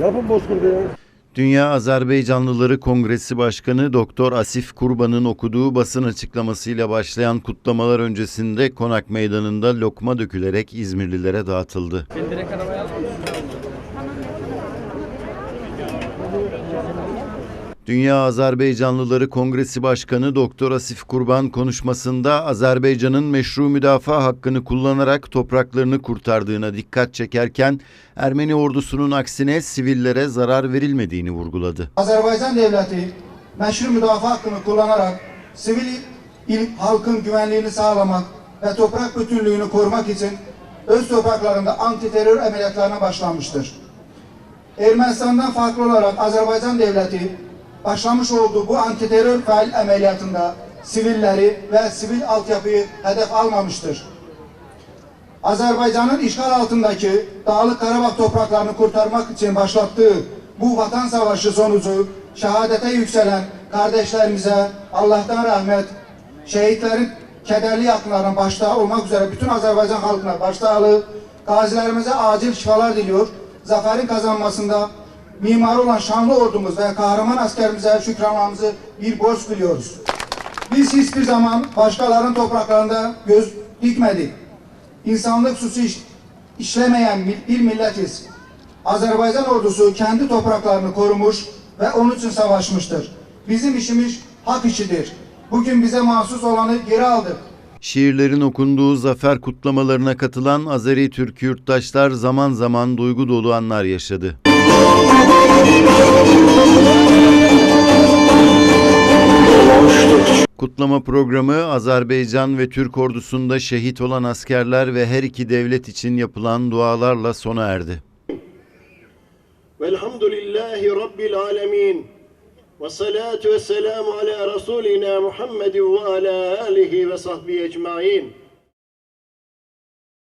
Yapın Bozkır'da ya. Dünya Azerbaycanlıları Kongresi Başkanı Doktor Asif Kurban'ın okuduğu basın açıklamasıyla başlayan kutlamalar öncesinde Konak Meydanı'nda lokma dökülerek İzmirlilere dağıtıldı. Dünya Azerbaycanlıları Kongresi Başkanı Doktor Asif Kurban konuşmasında Azerbaycan'ın meşru müdafaa hakkını kullanarak topraklarını kurtardığına dikkat çekerken Ermeni ordusunun aksine sivillere zarar verilmediğini vurguladı. Azerbaycan devleti meşru müdafaa hakkını kullanarak sivil il halkın güvenliğini sağlamak ve toprak bütünlüğünü korumak için öz topraklarında anti terör ameliyatlarına başlanmıştır. Ermenistan'dan farklı olarak Azerbaycan devleti başlamış olduğu bu anti terör faal ameliyatında sivilleri ve sivil altyapıyı hedef almamıştır. Azerbaycan'ın işgal altındaki Dağlık Karabağ topraklarını kurtarmak için başlattığı bu vatan savaşı sonucu şehadete yükselen kardeşlerimize Allah'tan rahmet, şehitlerin kederli yakınlarına başta olmak üzere bütün Azerbaycan halkına başsağlığı, gazilerimize acil şifalar diliyor. Zaferin kazanmasında mimarı olan şanlı ordumuz ve kahraman askerimize şükranlarımızı bir borç biliyoruz. Biz hiçbir zaman başkalarının topraklarında göz dikmedik insanlık suçu iş- işlemeyen bir milletiz. Azerbaycan ordusu kendi topraklarını korumuş ve onun için savaşmıştır. Bizim işimiz hak işidir. Bugün bize mahsus olanı geri aldık. Şiirlerin okunduğu zafer kutlamalarına katılan Azeri Türk yurttaşlar zaman zaman duygu dolu anlar yaşadı. Kutlama programı Azerbaycan ve Türk ordusunda şehit olan askerler ve her iki devlet için yapılan dualarla sona erdi. Velhamdülillahi Rabbil alemin. Ve salatu ve selamu ala Resulina Muhammed ve ala alihi ve sahbihi ecmain.